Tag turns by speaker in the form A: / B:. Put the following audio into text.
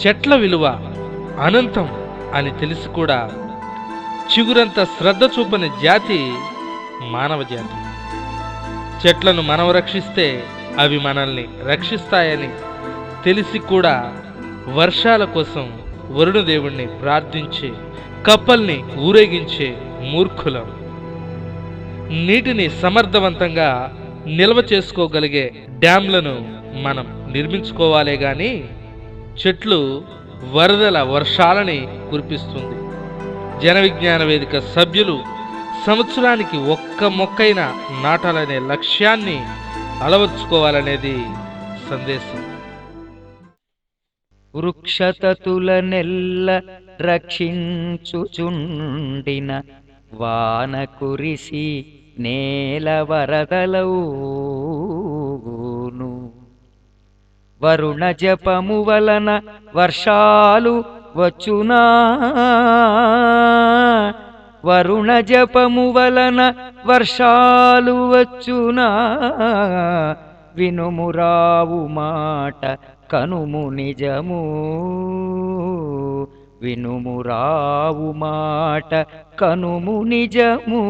A: చెట్ల విలువ అనంతం అని తెలిసి కూడా చిగురంత శ్రద్ధ చూపని జాతి మానవ జాతి. చెట్లను మనం రక్షిస్తే అవి మనల్ని రక్షిస్తాయని తెలిసి కూడా వర్షాల కోసం వరుణదేవుణ్ణి ప్రార్థించే కప్పల్ని ఊరేగించే మూర్ఖులం. నీటిని సమర్థవంతంగా నిల్వ చేసుకోగలిగే డ్యాంలను మనం నిర్మించుకోవాలే కానీ చెట్లు వరదల వర్షాలని కురిపిస్తుంది. జన విజ్ఞాన వేదిక సభ్యులు సంవత్సరానికి ఒక్క మొక్కైన నాటాలనే లక్ష్యాన్ని అలవర్చుకోవాలనేది సందేశం.
B: వృక్షతతుల నెల్ల రక్షించుచుండిన వాన కురిసి నేల వరదలవు వరుణ జపము వలన వర్షాలు వచ్చునా? వరుణ జపము వలన వర్షాలు వచ్చునా? వినుమురావు మాట కనుము నిజము. వినుమురావు మాట కనుము నిజము.